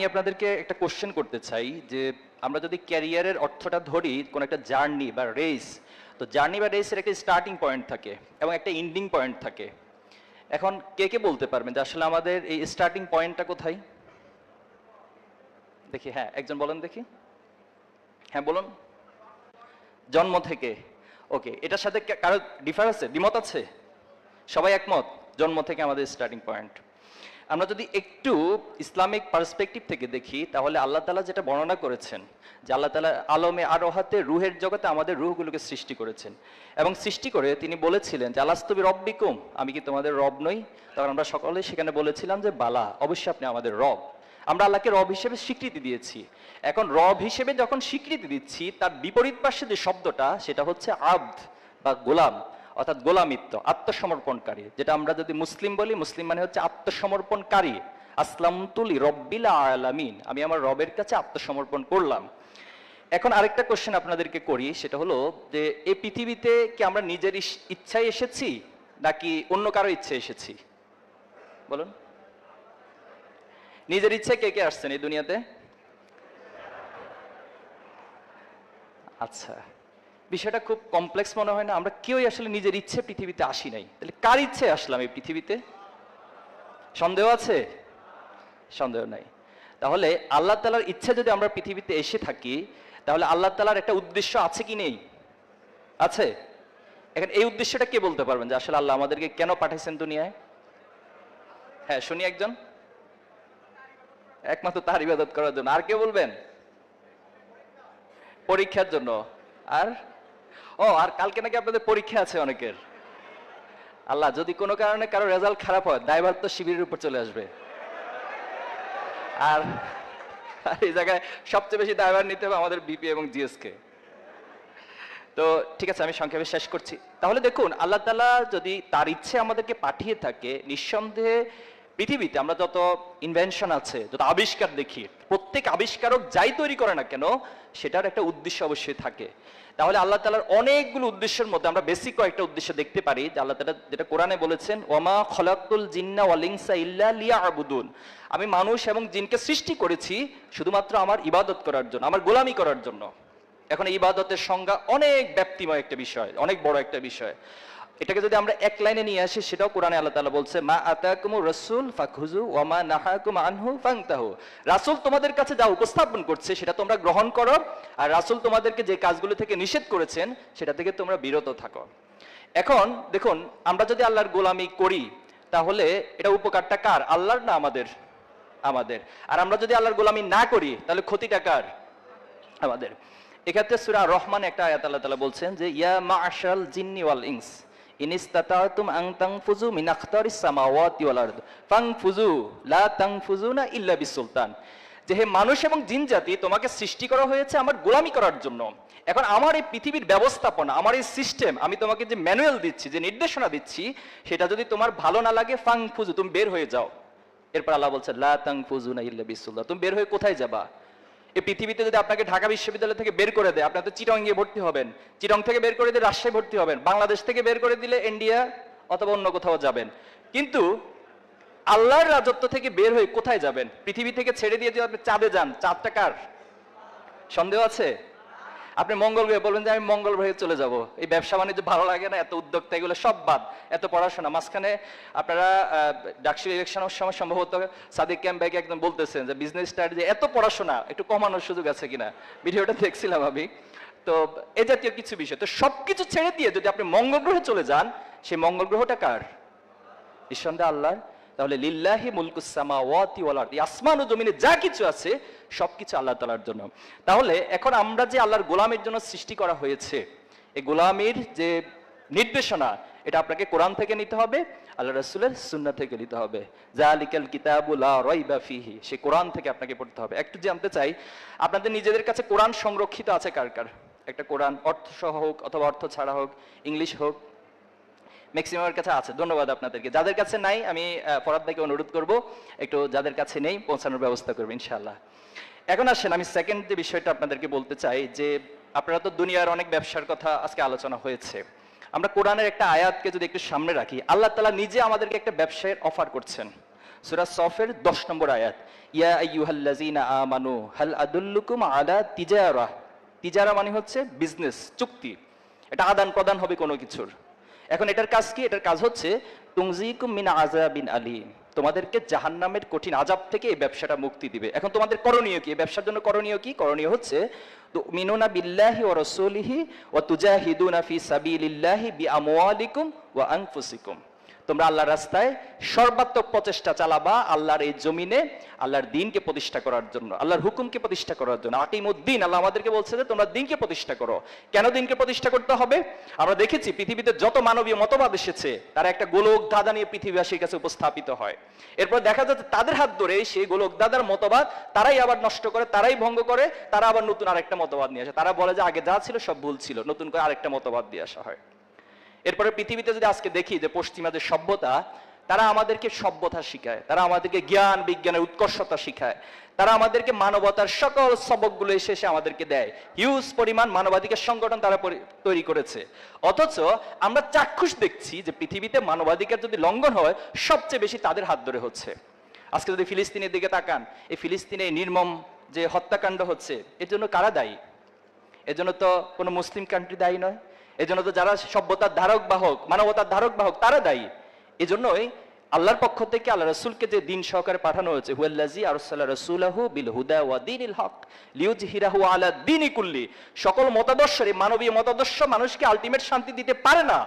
আমি আপনাদেরকে একটা কোশ্চেন করতে চাই যে আমরা যদি ক্যারিয়ারের অর্থটা ধরি কোন একটা জার্নি বা রেস তো জার্নি বা রেসের একটা স্টার্টিং পয়েন্ট থাকে এবং একটা এন্ডিং পয়েন্ট থাকে। এখন কে কে বলতে পারবেন যে আসলে আমাদের এই স্টার্টিং পয়েন্টটা কোথায়? দেখি হ্যাঁ একজন বলেন দেখি। হ্যাঁ বলুন। জন্ম থেকে। ওকে এটার সাথে কারও ডিফার আছে? দ্বিমত আছে? সবাই একমত? জন্ম থেকে আমাদের স্টার্টিং পয়েন্ট আমরা যদি একটু ইসলামিক পার্সপেক্টিভ থেকে দেখি, তাহলে আল্লাহ তালা যেটা বর্ণনা করেছেন, যে আল্লাহ তালা আলমে আরোহাতে রুহের জগতে আমাদের রুহগুলোকে সৃষ্টি করেছেন। এবং সৃষ্টি করে তিনি বলেছিলেন যে আলাস্তবি রব্বিকুম আমি কি তোমাদের রব নই? তখন আমরা সকলে সেখানে বলেছিলাম যে, বালা, অবশ্যই আপনি আমাদের রব। আমরা আল্লাহকে রব হিসেবে স্বীকৃতি দিয়েছি। এখন রব হিসেবে যখন স্বীকৃতি দিচ্ছি, তার বিপরীত পাশে যে শব্দটা, সেটা হচ্ছে আব্দ বা গোলাম। অর্থাৎ গোলামিত্ব, আত্মসমর্পণকারী, যেটা আমরা যদি মুসলিম বলি, মুসলিম মানে হচ্ছে আত্মসমর্পণকারী। আসলাম তুলি রব্বিল আলামিন, আমি আমার রবের কাছে আত্মসমর্পণ করলাম। এখন আরেকটা কোশ্চেন আপনাদেরকে করি, সেটা হলো যে এই পৃথিবীতে কি আমরা নিজের ইচ্ছায় এসেছি, নাকি অন্য কারও ইচ্ছে এসেছি? বলুন। নিজের ইচ্ছে কে কে আসছেন এই দুনিয়াতে? আচ্ছা। বিষয়টা খুব কমপ্লেক্স মনে হয় না। আমরা কেউই আসলে নিজের ইচ্ছে পৃথিবীতে আসি নাই। তাহলে কার ইচ্ছে আসলাম এই পৃথিবীতে? সন্দেহ আছে? সন্দেহ নাই। তাহলে আল্লাহ তালার ইচ্ছে যদি আমরা পৃথিবীতে এসে থাকি, তাহলে আল্লাহ তালার একটা উদ্দেশ্য আছে কি নেই? আছে? এখন এই উদ্দেশ্যটা কে বলতে পারবেন যে আসলে আল্লাহ আমাদেরকে কেন পাঠাইছেন দুনিয়ায়? হ্যাঁ শুনি একজন। একমাত্র তার ইবাদত করার জন্য। আর কে বলবেন? পরীক্ষার জন্য। আর ও, আর কালকে নাকি আপনাদের পরীক্ষা আছে অনেকের। আল্লাহ, যদি কোনো কারণে কারও রেজাল্ট খারাপ হয়, দায়ভার তো শিবিরের উপর চলে আসবে। আর এই জায়গায় সবচেয়ে বেশি দায়ভার নিতে হবে আমাদের বিপি এবং জিএসকে। তো ঠিক আছে, আমি সংক্ষেপে শেষ করছি। তাহলে দেখুন, আল্লাহ তালা যদি তার ইচ্ছে আমাদেরকে পাঠিয়ে থাকে, নিঃসন্দেহে পৃথিবীতে আমরা যত ইনভেনশন আছে, যত আবিষ্কার দেখি, প্রত্যেক আবিষ্কারক যাই তৈরি করে না কেন, সেটার একটা উদ্দেশ্য অবশ্যই থাকে। তাহলে আল্লাহ তালার অনেকগুলো উদ্দেশ্যের মধ্যে আমরা বেসিক কয়েকটা উদ্দেশ্য দেখতে পারি, যে আল্লাহ তালা যেটা কোরআনে বলেছেন ওমা খলাকুল জিন্না ওয়ালিংসা ইল্লা লিয়া আবুদুন আমি মানুষ এবং জিনকে সৃষ্টি করেছি শুধুমাত্র আমার ইবাদত করার জন্য, আমার গোলামি করার জন্য। এখন ইবাদতের সংজ্ঞা অনেক ব্যাপ্তিময় একটা বিষয়, অনেক বড় একটা বিষয়। এটাকে যদি আমরা এক লাইনে নিয়ে আসি, সেটাও কোরআনে আল্লাহ তাআলা বলছে, মা আতাকুমু রসুল ওয়া মা নাহাকুম আনহু ফান্তাহু। রাসূল তোমাদের কাছে যা উপস্থাপন করছে, সেটা তোমরা গ্রহণ করো, আর রাসূল তোমাদেরকে যে কাজগুলো থেকে নিষেধ করেছেন, সেটা থেকে তোমরা বিরত থাকো। এখন দেখুন, আমরা যদি আল্লাহর গোলামি করি, তাহলে এটা উপকারটা কার? আল্লাহর না আমাদের? আমাদের। আর আমরা যদি আল্লাহর গোলামি না করি, তাহলে ক্ষতিটা কার? আমাদের। এক্ষেত্রে সুরা রহমান একটা আয়াত আল্লাহ তাআলা বলছেন যে, ইয়া মাশাল জিন্নি ওয়াল ইনস। ইন ইসতাতাতুম আন তানফুজু মিন আখতারিস সামাওয়াতি ওয়াল আরদ ফানফুজু লা তানফুজুনা ইল্লা বিসুলতান যে হে মানুষ এবং জিন জাতি, তোমাকে সৃষ্টি করা হয়েছে আমার গোলামি করার জন্য। এখন আমার এই পৃথিবীর ব্যবস্থাপনা, আমার এই সিস্টেম আমি তোমাকে যে ম্যানুয়াল দিচ্ছি, যে নির্দেশনা দিচ্ছি, সেটা যদি তোমার ভালো না লাগে ফাং ফুজু তুমি বের হয়ে যাও। এরপর আল্লাহ বলছে, লা তাং ফুজুনা ইল্লা বিসুল্লাহ তুমি বের হয়ে কোথায় যাবা? এই পৃথিবীতে যদি আপনাকে ঢাকা বিশ্ববিদ্যালয় থেকে বের করে দেয় আপনার তো চিটং গিয়ে ভর্তি হবেন। চিটং থেকে বের করে দিয়ে রাজশাহী ভর্তি হবেন। বাংলাদেশ থেকে বের করে দিলে ইন্ডিয়া অথবা অন্য কোথাও যাবেন। কিন্তু আল্লাহর রাজত্ব থেকে বের হয়ে কোথায় যাবেন? পৃথিবী থেকে ছেড়ে দিয়ে যদি আপনি চাঁদে যান, চাঁদটা কার? সন্দেহ আছে? আপনি মঙ্গল গ্রহে বলবেন যে, আমি মঙ্গল গ্রহে চলে যাব। এই ব্যবসা বাণিজ্য ভালো লাগে না, এত উদ্যোক্তা, এগুলো সব বাদ, এত পড়াশোনা। মাঝখানে আপনারা ডাকসু ইলেকশনের সময় সম্ভবত সাদিক ক্যাম্প ব্যাগে একদম বলতেছেন যে বিজনেস স্ট্র্যাটেজি এত পড়াশোনা, একটু কমানোর সুযোগ আছে কিনা? ভিডিওটা দেখছিলাম আমি। তো এ জাতীয় কিছু বিষয়। তো সবকিছু ছেড়ে দিয়ে যদি আপনি মঙ্গল গ্রহে চলে যান, সেই মঙ্গল গ্রহটা কার? নিঃসন্দেহে আল্লাহর। তাহলে লিল্লাহি মুলকুস ওয়াতি ওয়াল আরদি, আসমান ও জমিনে যা কিছু আছে, সবকিছু আল্লাহ তাআলার জন্য। তাহলে এখন আমরা যে আল্লাহর গোলামের জন্য সৃষ্টি করা হয়েছে, এই গোলামের যে নির্দেশনা, এটা আপনাকে কোরআন থেকে নিতে হবে আল্লাহ রাসূলের সুন্নাহ থেকে নিতে হবে। জালিকাল লা রাইবা ফিহি, সে কোরআন থেকে আপনাকে পড়তে হবে। একটু জানতে চাই, আপনাদের নিজেদের কাছে কোরআন সংরক্ষিত আছে কার কার? একটা কোরআন অর্থ সহ হোক অথবা অর্থ ছাড়া হোক, ইংলিশ হোক ম্যাক্সিমামের কাছে আছে। ধন্যবাদ আপনাদেরকে। যাদের কাছে নাই, আমি ফরাদ ভাইকে অনুরোধ করব, একটু যাদের কাছে নেই, পৌঁছানোর ব্যবস্থা করব ইনশাআল্লাহ। এখন আসেন, আমি সেকেন্ড যে বিষয়টা আপনাদেরকে বলতে চাই, যে আপনারা তো দুনিয়ার অনেক ব্যবসার কথা আজকে আলোচনা হয়েছে। আমরা কোরআনের একটা আয়াতকে যদি একটু সামনে রাখি, আল্লাহ তালা নিজে আমাদেরকে একটা ব্যবসায়ের অফার করছেন। সূরা সফের 10 নম্বর আয়াত, ইয়া আইয়ুহাল্লাযীনা আমানু হাল আদুল্লুকুম আলা তিজারা। তিজারা মানে হচ্ছে বিজনেস চুক্তি। এটা আদান প্রদান হবে কোনো কিছুর। এখন এটার কাজ কি? এটার কাজ হচ্ছে তুংজিকুম মিন আযাবিন আলিম তোমাদেরকে জাহান্নামের কঠিন আজাব থেকে এই ব্যবসাটা মুক্তি দিবে। এখন তোমাদের করণীয় কি? ব্যবসার জন্য করণীয় কি? করণীয় হচ্ছে মিনুনা বিল্লাহি ওয়া রাসূলিহি ওয়া তুজাহিদুনা ফি সাবিলিল্লাহি বিআমওয়ালিকুম ওয়া আনফুসিকুম তোমরা আল্লাহর রাস্তায় সর্বাত্মক প্রচেষ্টা চালাবা আল্লাহর এই জমিনে, আল্লাহর দিনকে প্রতিষ্ঠা করার জন্য, আল্লাহর হুকুমকে প্রতিষ্ঠা করার জন্য। আকিমুদ্দিন, আল্লাহ আমাদেরকে বলছে যে, তোমরা দিনকে প্রতিষ্ঠা করো। কেন দিনকে প্রতিষ্ঠা করতে হবে? আমরা দেখেছি পৃথিবীতে যত মানবীয় মতবাদ এসেছে, তারা একটা গোলক দাদা নিয়ে পৃথিবীবাসীর কাছে উপস্থাপিত হয়। এরপর দেখা যাচ্ছে তাদের হাত ধরে সেই গোলক দাদার মতবাদ তারাই আবার নষ্ট করে, তারাই ভঙ্গ করে, তারা আবার নতুন আরেকটা মতবাদ নিয়ে আসে। তারা বলে যে, আগে যা ছিল সব ভুল ছিল, নতুন করে আরেকটা মতবাদ দিয়ে আসা হয়। এরপরে পৃথিবীতে যদি আজকে দেখি যে পশ্চিমাদের সভ্যতা, তারা আমাদেরকে সভ্যতা শিখায়, তারা আমাদেরকে জ্ঞান, বিজ্ঞানের উৎকর্ষতা শিখায়, তারা আমাদেরকে মানবতার সকল সবকগুলো এসে আমাদেরকে দেয়। হিউজ পরিমাণ মানবাধিকার সংগঠন তারা তৈরি করেছে। অথচ আমরা চাক্ষুষ দেখছি যে পৃথিবীতে মানবাধিকার যদি লঙ্ঘন হয়, সবচেয়ে বেশি তাদের হাত ধরে হচ্ছে। আজকে যদি ফিলিস্তিনের দিকে তাকান, এই ফিলিস্তিনে নির্মম যে হত্যাকাণ্ড হচ্ছে, এর জন্য কারা দায়ী? এজন্য তো কোনো মুসলিম কান্ট্রি দায়ী নয়। এজন্য তো যারা সভ্যতার ধারক বাহক, মানবতার ধারক বাহক, তারা দায়ী। এজন্যই আল্লাহর পক্ষ থেকে আল্লাহ রসুলকে যে দিন সহকারে পাঠানো হয়েছে হুয়াল্লাজি আরসাল্লাহ রসুলাহু বিল হুদা ওয়া দিনিল হক লিউজহিরাহু আলা দিনি কুল্লি। সকল মতাদর্শের মানবীয় মতাদর্শ মানুষকে আলটিমেট শান্তি দিতে পারে না।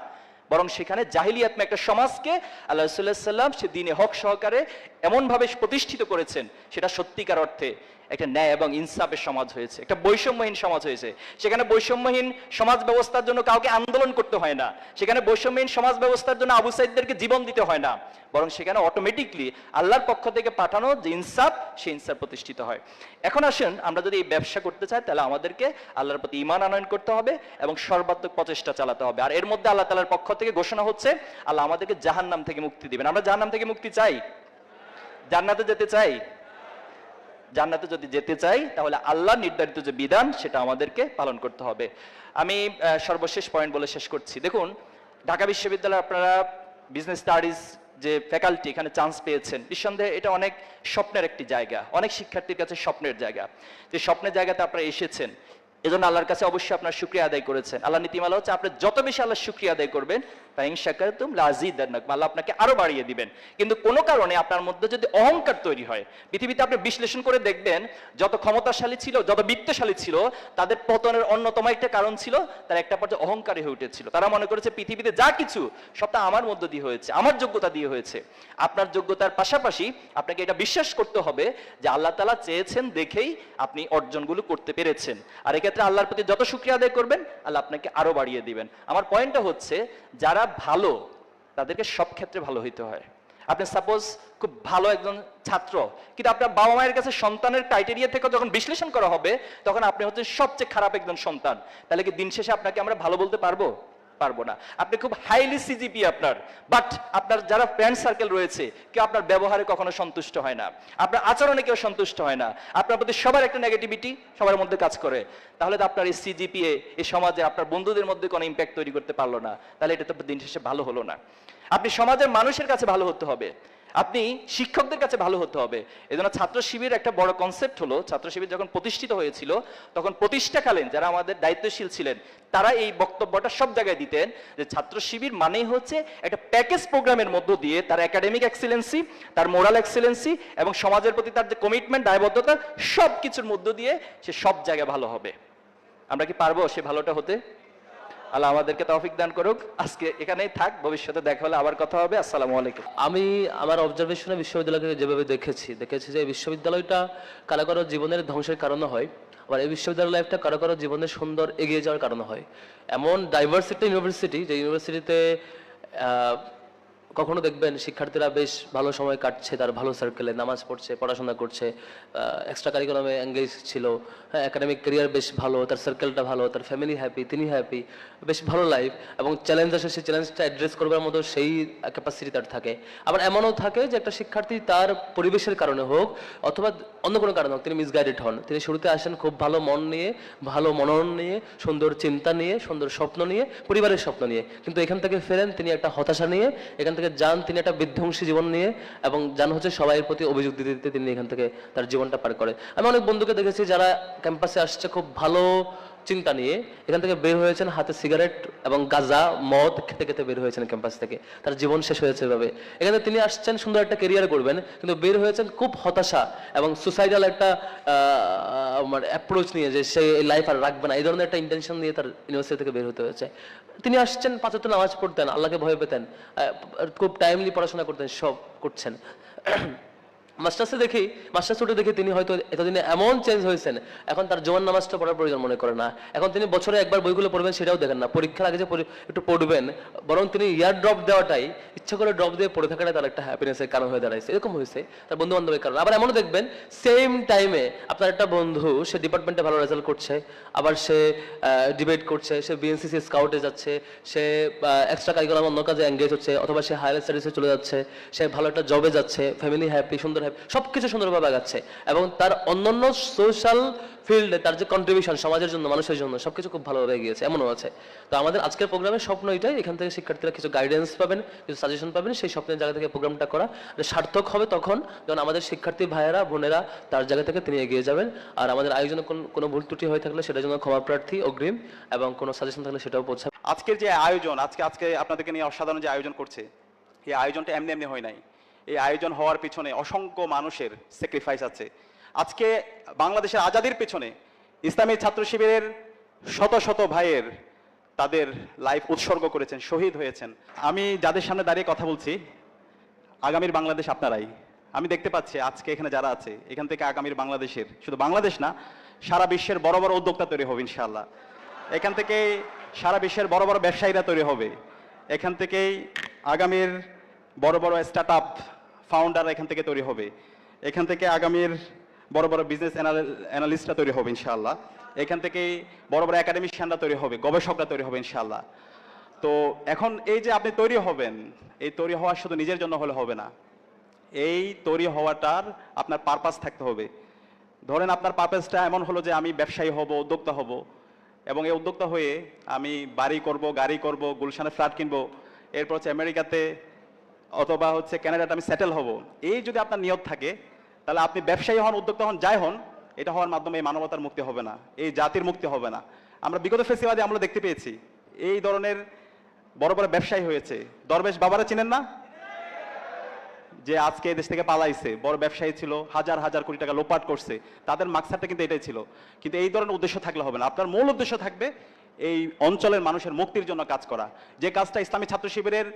বরং সেখানে জাহিলিয়াত একটা সমাজকে আল্লাহ রসুল্লাহ সাল্লাম সে দিনে হক সহকারে এমনভাবে প্রতিষ্ঠিত করেছেন, সেটা সত্যিকার অর্থে। একটা ন্যায় এবং ইনসাফের সমাজ হয়েছে, একটা বৈষম্যহীন সমাজ হয়েছে। সেখানে বৈষম্যহীন সমাজ ব্যবস্থার জন্য কাউকে আন্দোলন করতে হয় না। সেখানে বৈষম্যহীন সমাজ ব্যবস্থার জন্য আবু সাইদদেরকে জীবন দিতে হয় না। বরং সেখানে অটোমেটিকলি আল্লাহর পক্ষ থেকে পাঠানো যে ইনসাফ, সেই ইনসাফ প্রতিষ্ঠিত হয়। এখন আসেন, আমরা যদি এই ব্যবসা করতে চাই, তাহলে আমাদেরকে আল্লাহর প্রতি ইমান আনয়ন করতে হবে এবং সর্বাত্মক প্রচেষ্টা চালাতে হবে। আর এর মধ্যে আল্লাহ তালার পক্ষ থেকে ঘোষণা হচ্ছে, আল্লাহ আমাদেরকে জাহান্নাম থেকে মুক্তি দিবেন। আমরা জাহান্নাম থেকে মুক্তি চাই? জান্নাতে যেতে চাই? জান্নাতে যদি যেতে চাই, তাহলে আল্লাহ নির্ধারিত যে বিধান, সেটা আমাদেরকে পালন করতে হবে। আমি সর্বশেষ পয়েন্ট বলে শেষ করছি। দেখুন, ঢাকা বিশ্ববিদ্যালয়ে আপনারা বিজনেস স্টাডিজ যে ফ্যাকাল্টি এখানে চান্স পেয়েছেন, নিঃসন্দেহে এটা অনেক স্বপ্নের একটি জায়গা। অনেক শিক্ষার্থীর কাছে স্বপ্নের জায়গা। যে স্বপ্নের জায়গাতে আপনারা এসেছেন এজন্য আল্লাহর কাছে অবশ্যই আপনার শুক্রিয়া আদায় করেছেন আল্লাহ নীতিমালা হচ্ছে, আপনি যত বেশি আল্লাহ শুক্রিয়া আদায় করবেন ফাইনশাকারতুম লাজিদান্নাকুম আল্লাহ আপনাকে আরও বাড়িয়ে দিবেন। কিন্তু কোনো কারণে আপনার মধ্যে যদি অহংকার তৈরি হয়, পৃথিবীতে আপনি বিশ্লেষণ করে দেখবেন, যত ক্ষমতাশালী ছিল, যত বিত্তশালী ছিল, তাদের পতনের অন্যতম একটা কারণ ছিল, তার একটা পর্যায়ে অহংকারী হয়ে উঠেছিল। তারা মনে করেছে, পৃথিবীতে যা কিছু, সবটা আমার মধ্য দিয়ে হয়েছে, আমার যোগ্যতা দিয়ে হয়েছে। আপনার যোগ্যতার পাশাপাশি আপনাকে এটা বিশ্বাস করতে হবে যে আল্লাহ তালা চেয়েছেন দেখেই আপনি অর্জনগুলো করতে পেরেছেন। আর এক্ষেত্রে আল্লাহর প্রতি যত সুক্রিয়া আদায় করবেন, আল্লাহ আপনাকে আরও বাড়িয়ে দিবেন। আমার পয়েন্টটা হচ্ছে, যারা ভালো, তাদেরকে সব ক্ষেত্রে ভালো হইতে হয়। আপনি সাপোজ খুব ভালো একজন ছাত্র, কিন্তু আপনার বাবা মায়ের কাছে সন্তানের ক্রাইটেরিয়া থেকে যখন বিশ্লেষণ করা হবে, তখন আপনি হচ্ছে সবচেয়ে খারাপ একজন সন্তান। তাহলে কি দিন শেষে আপনাকে আমরা ভালো বলতে পারব? পারব না। আপনি খুব হাইলি সিজিপি আপনার বাট আপনার যারা ফ্রেন্ড সার্কেল রয়েছে, কেউ আপনার ব্যবহারে কখনো সন্তুষ্ট হয় না। আপনার আচরণে কেউ সন্তুষ্ট হয় না। আপনার প্রতি সবার একটা নেগেটিভিটি সবার মধ্যে কাজ করে। তাহলে তো আপনার এই সিজিপিএ এই সমাজে আপনার বন্ধুদের মধ্যে কোনো ইম্প্যাক্ট তৈরি করতে পারল না। তাহলে এটা তো দিন শেষে ভালো হলো না। আপনি সমাজের মানুষের কাছে ভালো হতে হবে। আপনি শিক্ষকদের কাছে ভালো হতে হবে। এজন্য ছাত্র শিবির একটা বড় কনসেপ্ট হলো, ছাত্র শিবির যখন প্রতিষ্ঠিত হয়েছিল, তখন প্রতিষ্ঠাকালীন যারা আমাদের দায়িত্বশীল ছিলেন, তারা এই বক্তব্যটা সব জায়গায় দিতেন যে ছাত্র শিবির মানেই হচ্ছে একটা প্যাকেজ প্রোগ্রামের মধ্য দিয়ে তার একাডেমিক এক্সিলেন্সি তার মোরাল এক্সিলেন্সি এবং সমাজের প্রতি তার যে কমিটমেন্ট দায়বদ্ধতা সব কিছুর মধ্য দিয়ে সে সব জায়গায় ভালো হবে। আমরা কি পারব সে ভালোটা হতে? আল্লাহ আমাদেরকে তৌফিক দান করুক। আজকে এখানেই থাক, ভবিষ্যতে দেখা হলে আবার কথা হবে। আসসালামু আলাইকুম। আমি আমার অবজারভেশনে বিশ্ববিদ্যালয়কে যেভাবে দেখেছি দেখেছি যে বিশ্ববিদ্যালয়টা কারও কারও জীবনের ধ্বংসের কারণে হয়, আবার এই বিশ্ববিদ্যালয় লাইফটা কারও কারও জীবনের সুন্দর এগিয়ে যাওয়ার কারণে হয়। এমন ডাইভার্সিটি ইউনিভার্সিটি যে ইউনিভার্সিটিতে কখনো দেখবেন শিক্ষার্থীরা বেশ ভালো সময় কাটছে, তার ভালো সার্কেলে নামাজ পড়ছে, পড়াশোনা করছে এক্সট্রা কারিকুলামে এঙ্গেজ ছিল হ্যাঁ একাডেমিক ক্যারিয়ার বেশ ভালো, তার সার্কেলটা ভালো, তার ফ্যামিলি হ্যাপি তিনি হ্যাপি বেশ ভালো লাইফ এবং চ্যালেঞ্জ আসে, সেই চ্যালেঞ্জটা অ্যাড্রেস করবার মতো সেই ক্যাপাসিটি তার থাকে। আবার এমনও থাকে যে একটা শিক্ষার্থী তার পরিবেশের কারণে হোক অথবা অন্য কোনো কারণে হোক, তিনি মিসগাইডেড হন। তিনি শুরুতে আসেন খুব ভালো মন নিয়ে, ভালো মনন নিয়ে, সুন্দর চিন্তা নিয়ে, সুন্দর স্বপ্ন নিয়ে, পরিবারের স্বপ্ন নিয়ে। কিন্তু এখান থেকে ফেরেন, তিনি একটা হতাশা নিয়ে, এখান থেকে থেকে যান তিনি একটা বিধ্বংসী জীবন নিয়ে এবং যান হচ্ছে সবাইয়ের প্রতি অভিযোগ দিতে দিতে তিনি এখান থেকে তার জীবনটা পার করে। আমি অনেক বন্ধুকে দেখেছি যারা ক্যাম্পাসে আসছে, খুব ভালো চিন্তা নিয়ে এখান থেকে বের হয়েছেন হাতে সিগারেট এবং গাঁজা, মদ খেতে খেতে বের হয়েছেন ক্যাম্পাস থেকে। তার জীবন শেষ হয়েছে এভাবে। এখানে তিনি আসছেন সুন্দর একটা কেরিয়ার করবেন, কিন্তু বের হয়েছেন খুব হতাশা এবং সুসাইডাল একটা মানে অ্যাপ্রোচ নিয়ে যে সে লাইফ আর রাখবে না। এই ধরনের একটা ইন্টেনশন নিয়ে তার ইউনিভার্সিটি থেকে বের হতে হয়েছে। তিনি আসছেন পাঁচত্ব নামাজ পড়তেন, আল্লাহকে ভয় পেতেন খুব টাইমলি পড়াশোনা করতেন, সব করছেন। মাস্টার্সে দেখি, মাস্টার্স উঠে দেখি তিনি হয়তো এতদিনে এমন চেঞ্জ হয়েছেন। এখন তার জোয়ান নামাজটা পড়ার প্রয়োজন মনে করে না। এখন তিনি বছরে একবার বইগুলো পড়বেন সেটাও দেখেন না। পরীক্ষার আগে যে একটু পড়বেন, বরং তিনি ইয়ার ড্রপ দেওয়াটাই, ইচ্ছা করে ড্রপ দিয়ে পড়ে থাকাটাই তার একটা হ্যাপিনেসের কারণ হয়ে দাঁড়াইছে। এরকম হয়েছে তার বন্ধু বান্ধবের কারণে। আবার এমনও দেখবেন সেম টাইমে আপনার একটা বন্ধু, সে ডিপার্টমেন্টে ভালো রেজাল্ট করছে, আবার সে ডিবেট করছে, সে বিএনসিসি স্কাউটে যাচ্ছে, সে এক্সট্রা কারিকুলাম অন্য কাজে এঙ্গেজ হচ্ছে, অথবা সে হায়ার স্টাডিজে চলে যাচ্ছে, সে ভালো একটা জবে যাচ্ছে ফ্যামিলি হ্যাপি সুন্দর হ্যাপি সব কিছু সুন্দরভাবে আগাচ্ছে এবং তার অন্যান্য সোশ্যাল ফিল্ডে তার যে কন্ট্রিবিউশন সমাজের জন্য, মানুষের জন্য সবকিছু খুব ভালোভাবে গিয়েছে, এমনও আছে। তো আমাদের আজকের প্রোগ্রামের স্বপ্ন এটাই, এখান থেকে শিক্ষার্থীরা কিছু গাইডেন্স পাবেন, কিছু সাজেশন পাবেন, সেই স্বপ্নের জায়গা থেকে প্রোগ্রামটা করা। সার্থক হবে তখন যখন আমাদের শিক্ষার্থী ভাইয়েরা, বোনেরা তার জায়গা থেকে তিনি এগিয়ে যাবেন। আর আমাদের আয়োজনে কোনো ভুল ত্রুটি হয়ে থাকলে সেটার জন্য ক্ষমা প্রার্থী, অগ্রিম, এবং কোনো সাজেশন থাকলে সেটাও পৌঁছাবে। আজকের যে আয়োজন, আজকে আজকে আপনাদেরকে নিয়ে অসাধারণ যে আয়োজন করছে, এই আয়োজনটা এমনি এমনি হয় নাই। এই আয়োজন হওয়ার পিছনে অসংখ্য মানুষের স্যাক্রিফাইস আছে। আজকে বাংলাদেশের আজাদির পিছনে ইসলামী ছাত্র শিবিরের শত শত ভাইয়ের তাদের লাইফ উৎসর্গ করেছেন, শহীদ হয়েছেন। আমি যাদের সামনে দাঁড়িয়ে কথা বলছি, আগামীর বাংলাদেশ আপনারাই। আমি দেখতে পাচ্ছি আজকে এখানে যারা আছে, এখান থেকে আগামীর বাংলাদেশের, শুধু বাংলাদেশ না, সারা বিশ্বের বড় বড় উদ্যোক্তা তৈরি হবে ইনশাআল্লাহ। এখান থেকে সারা বিশ্বের বড় বড় ব্যবসায়ীরা তৈরি হবে। এখান থেকেই আগামীর বড় বড় স্টার্ট আপ ফাউন্ডার এখান থেকে তৈরি হবে। এখান থেকে আগামীর বড় বড় বিজনেস অ্যানালিস্টরা তৈরি হবে ইনশাআল্লাহ। এখান থেকেই বড় বড় একাডেমিশিয়ানরা তৈরি হবে, গবেষকরা তৈরি হবে ইনশাআল্লাহ। তো এখন এই যে আপনি তৈরি হবেন, এই তৈরি হওয়া শুধু নিজের জন্য হলে হবে না। এই তৈরি হওয়াটার আপনার পারপাস থাকতে হবে। ধরেন আপনার পারপাসটা এমন হলো যে আমি ব্যবসায়ী হব, উদ্যোক্তা হব এবং এই উদ্যোক্তা হয়ে আমি বাড়ি করব, গাড়ি করব, গুলশানে ফ্ল্যাট কিনবো, এরপর হচ্ছে আমেরিকাতে অথবা হচ্ছে কানাডাতে আমি সেটেল হব। এই যদি আপনার নিয়ত থাকে, তাহলে আপনি ব্যবসায়ী হন, উদ্যোক্তা হন, যাই হন, এটা হওয়ার মাধ্যমে এই মানবতার মুক্তি হবে না, এই জাতির মুক্তি হবে না। আমরা বিগত ফেসিবাদে আমরা দেখতে পেয়েছি, এই ধরনের বড় বড় ব্যবসায়ী হয়েছে। দরবেশ বাবারা চিনেন না? যে আজকে এই দেশ থেকে পালাইছে, বড় ব্যবসায়ী ছিল, হাজার হাজার কোটি টাকা লোপাট করছে, তাদের মাকসারটা কিন্তু এটাই ছিল, কিন্তু এই ধরনের উদ্দেশ্য থাকলে হবে না। আপনার মূল উদ্দেশ্য থাকবে এই অঞ্চলের মানুষের মুক্তির জন্য কাজ করা। যে কাজটা ইসলামী ছাত্র শিবিরের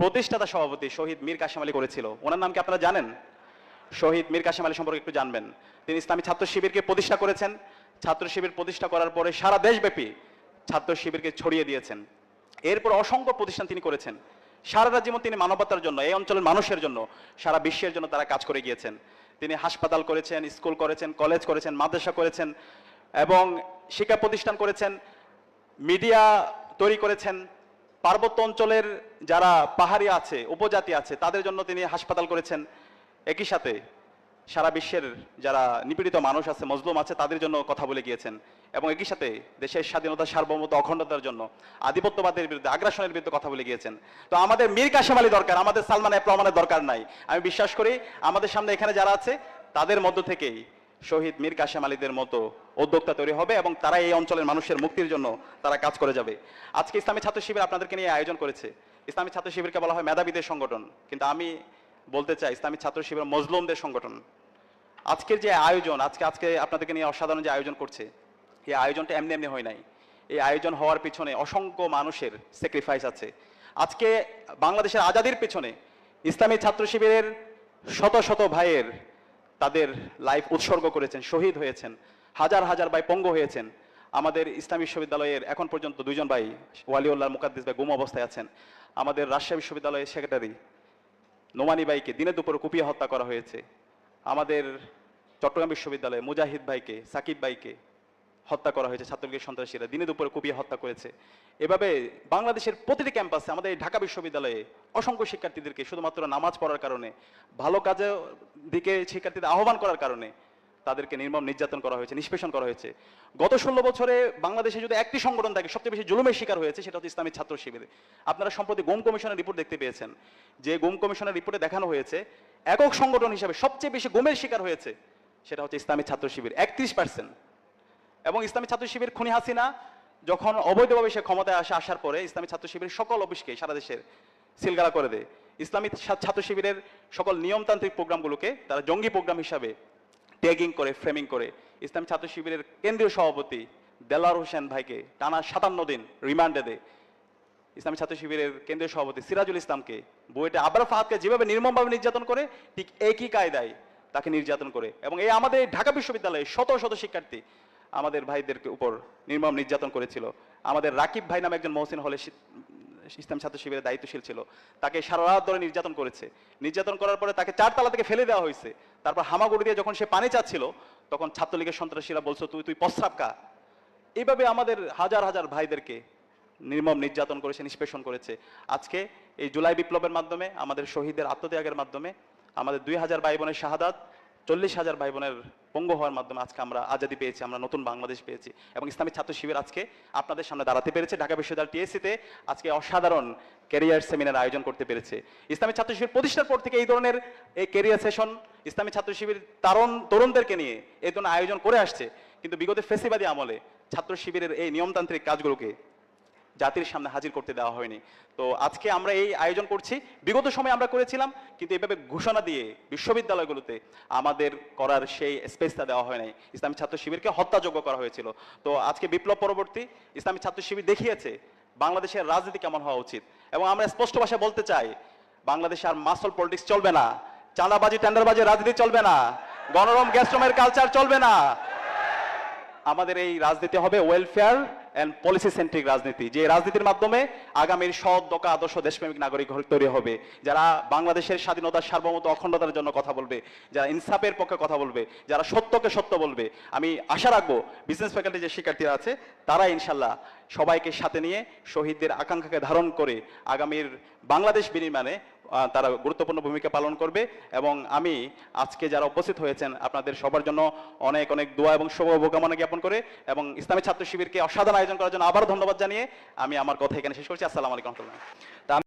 প্রতিষ্ঠাতা সভাপতি শহীদ মীর কাসেম আলী করেছিল। ওনার নাম কি আপনারা জানেন? শহীদ মীর কাসেম আলী সম্পর্কে একটু জানবেন। তিনি ইসলামী ছাত্র শিবিরকে প্রতিষ্ঠা করেছেন। ছাত্র শিবির প্রতিষ্ঠা করার পরে সারা দেশব্যাপী ছাত্র শিবিরকে ছড়িয়ে দিয়েছেন। এরপর অসংখ্য প্রতিষ্ঠান তিনি করেছেন। সারাটা জীবন তিনি মানবতার জন্য, এই অঞ্চলের মানুষের জন্য, সারা বিশ্বের জন্য তারা কাজ করে গিয়েছেন। তিনি হাসপাতাল করেছেন, স্কুল করেছেন, কলেজ করেছেন, মাদ্রাসা করেছেন এবং শিক্ষা প্রতিষ্ঠান করেছেন, মিডিয়া তৈরি করেছেন। পার্বত্য অঞ্চলের যারা পাহাড়ি আছে, উপজাতি আছে, তাদের জন্য তিনি হাসপাতাল করেছেন। একই সাথে সারা বিশ্বের যারা নিপীড়িত মানুষ আছে, মজলুম আছে, তাদের জন্য কথা বলে গিয়েছেন। এবং একই সাথে দেশের স্বাধীনতা, সার্বভৌমত্ব, অখণ্ডতার জন্য, আধিপত্যবাদের বিরুদ্ধে, আগ্রাসনের বিরুদ্ধে কথা বলে গিয়েছেন। তো আমাদের মীর কাশেম আলী দরকার, আমাদের সালমান এফ দরকার নাই। আমি বিশ্বাস করি, আমাদের সামনে এখানে যারা আছে, তাদের মধ্য থেকেই শহীদ মীর কাশেম আলীদের মতো উদ্যোক্তা তৈরি হবে এবং তারা এই অঞ্চলের মানুষের মুক্তির জন্য তারা কাজ করে যাবে। আজকে ইসলামী ছাত্র শিবির আপনাদেরকে নিয়ে আয়োজন করেছে। ইসলামী ছাত্র শিবিরকে বলা হয় মেধাবীদের সংগঠন। কিন্তু আমি বলতে চাই, ইসলামী ছাত্র শিবির মজলুমদের সংগঠন। আজকের যে আয়োজন, আজকে আজকে আপনাদেরকে নিয়ে অসাধারণ যে আয়োজন করছে, এই আয়োজনটা এমনি এমনি হয় নাই। এই আয়োজন হওয়ার পিছনে অসংখ্য মানুষের স্যাক্রিফাইস আছে। আজকে বাংলাদেশের আজাদির পিছনে ইসলামী ছাত্র শিবিরের শত শত ভাইয়ের তাদের লাইফ উৎসর্গ করেছেন, শহীদ হয়েছেন, হাজার হাজার ভাই পঙ্গ হয়েছেন। আমাদের ইসলাম বিশ্ববিদ্যালয়ের এখন পর্যন্ত দুজন ভাই ওয়ালিউল্লাহ মুকাদ্দিস ভাই গুম অবস্থায় আছেন। আমাদের রাজশাহী বিশ্ববিদ্যালয়ের সেক্রেটারি নোমানি ভাইকে দিনে দুপুরে কুপিয়ে হত্যা করা হয়েছে। আমাদের চট্টগ্রাম বিশ্ববিদ্যালয়ে মুজাহিদ ভাইকে, সাকিব ভাইকে হত্যা করা হয়েছে ছাত্রলীগের সন্ত্রাসীরা। দিনে দুপুরে কুপিয়ে হত্যা করেছে। এভাবে বাংলাদেশের প্রতিটি ক্যাম্পাসে আমাদের ঢাকা বিশ্ববিদ্যালয়ে অসংখ্য শিক্ষার্থীদেরকে শুধুমাত্র নামাজ পড়ার কারণে, ভালো কাজের দিকে শিক্ষার্থীদের আহ্বান করার কারণে তাদেরকে নির্মম নির্যাতন করা হয়েছে, নিষ্পেষণ করা হয়েছে। গত ষোলো বছরে বাংলাদেশে যদি একটি সংগঠন থাকে, সবচেয়ে বেশি জুলুমের শিকার হয়েছে, সেটা হচ্ছে ইসলামী ছাত্র শিবির। আপনারা সম্প্রতি গোম কমিশনের রিপোর্ট দেখতে পেয়েছেন। যে গোম কমিশনের রিপোর্টে দেখানো হয়েছে, একক সংগঠন হিসাবে সবচেয়ে বেশি গোমের শিকার হয়েছে, সেটা হচ্ছে ইসলামী ছাত্র শিবির, একত্রিশ পার্সেন্ট এবং ইসলামী ছাত্র শিবির খুনি হাসিনা যখন অবৈধভাবে সে ক্ষমতায় আসে, আসার পরে ইসলামী ছাত্র শিবিরের সকল অফিসকে সারা দেশের সিলগালা করে দেয়। ইসলামী ছাত্র শিবিরের সকল নিয়মতান্ত্রিক প্রোগ্রামগুলোকে তারা জঙ্গি প্রোগ্রাম হিসাবে ট্যাগিং করে, ফ্রেমিং করে। ইসলামী ছাত্র শিবিরের কেন্দ্রীয় সভাপতি দেলার হোসেন ভাইকে টানা সাতান্ন দিন রিমান্ডে দেয়। ইসলামী ছাত্র শিবিরের কেন্দ্রীয় সভাপতি সিরাজুল ইসলামকে বুয়েটে আবার ফাহাদকে যেভাবে নির্মমভাবে নির্যাতন করে, ঠিক একই কায়দায় তাকে নির্যাতন করে। এবং এই আমাদের ঢাকা বিশ্ববিদ্যালয়ে শত শত শিক্ষার্থী আমাদের ভাইদের উপর নির্মম নির্যাতন করেছিল। আমাদের রাকিব ভাই নামে একজন মহসিন হলে ইসলাম ছাত্র শিবিরের দায়িত্বশীল ছিল। তাকে সারা ধরে নির্যাতন করেছে। নির্যাতন করার পরে তাকে চারতলা থেকে ফেলে দেওয়া হয়েছে। তারপর হামাগুড়ি দিয়ে যখন সে পানি চাচ্ছিল, তখন ছাত্রলীগের সন্ত্রাসীরা বলছো, তুই তুই প্রস্রাব কা এইভাবে আমাদের হাজার হাজার ভাইদেরকে নির্মম নির্যাতন করেছে, নিষ্পেষণ করেছে। আজকে এই জুলাই বিপ্লবের মাধ্যমে, আমাদের শহীদদের আত্মত্যাগের মাধ্যমে, আমাদের দুই হাজার ভাই বোনের শাহাদাত চল্লিশ হাজার ভাই বোনের পঙ্গু হওয়ার মাধ্যমে আজকে আমরা আজাদি পেয়েছি, আমরা নতুন বাংলাদেশ পেয়েছি এবং ইসলামী ছাত্র শিবির আজকে আপনাদের সামনে দাঁড়াতে পেরেছে। ঢাকা বিশ্ববিদ্যালয় টিএসসিতে আজকে অসাধারণ ক্যারিয়ার সেমিনার আয়োজন করতে পেরেছে। ইসলামী ছাত্র শিবির প্রতিষ্ঠার পর থেকে এই ধরনের এই ক্যারিয়ার সেশন ইসলামী ছাত্র শিবির তারণ তরুণদেরকে নিয়ে এই ধরনের আয়োজন করে আসছে। কিন্তু বিগত ফেসিবাদী আমলে ছাত্র শিবিরের এই নিয়মতান্ত্রিক কাজগুলোকে জাতির সামনে হাজির করতে দেওয়া হয়নি। তো আজকে আমরা এই আয়োজন করছি। বিগত সময় আমরা করেছিলাম, কিন্তু এভাবে ঘোষণা দিয়ে বিশ্ববিদ্যালয়গুলোতে আমাদের করার সেই স্পেসটা দেওয়া হয় নাই। ইসলামী ছাত্র শিবিরকে হত্যাযোগ্য করা হয়েছিল। তো আজকে বিপ্লব পরবর্তী ইসলামী ছাত্র শিবির দেখিয়েছে বাংলাদেশের রাজনীতি কেমন হওয়া উচিত। এবং আমরা স্পষ্ট ভাষায় বলতে চাই, বাংলাদেশে আর মাসল পলিটিক্স চলবে না। চাঁদাবাজি টেন্ডারবাজি রাজনীতি চলবে না। গণরম গ্যাস্ট্রমের কালচার চলবে না। আমাদের এই রাজনীতি হবে ওয়েলফেয়ার অ্যান্ড পলিসি সেন্ট্রিক রাজনীতি, যে রাজনীতির মাধ্যমে আগামীর সৎ, দকা, আদর্শ, দেশপ্রেমিক নাগরিক তৈরি হবে। যারা বাংলাদেশের স্বাধীনতার সার্বভৌমত্ব অখণ্ডতার জন্য কথা বলবে, যারা ইনসাফের পক্ষে কথা বলবে, যারা সত্যকে সত্য বলবে, আমি আশা রাখব বিজনেস ফ্যাকাল্টি যে শিক্ষার্থীরা আছে, তারা ইনশাল্লাহ সবাইকে সাথে নিয়ে শহীদদের আকাঙ্ক্ষাকে ধারণ করে আগামীর বাংলাদেশ বিনির্মাণে তারা গুরুত্বপূর্ণ ভূমিকা পালন করবে এবং আমি আজকে যারা উপস্থিত হয়েছেন, আপনাদের সবার জন্য অনেক অনেক দোয়া এবং শুভকামনা জ্ঞাপন করে এবং ইসলামী ছাত্র শিবিরকে অসাধারণ আয়োজন করার জন্য আবার ধন্যবাদ জানিয়ে আমি আমার কথা এখানে শেষ করছি। আসসালামু আলাইকুম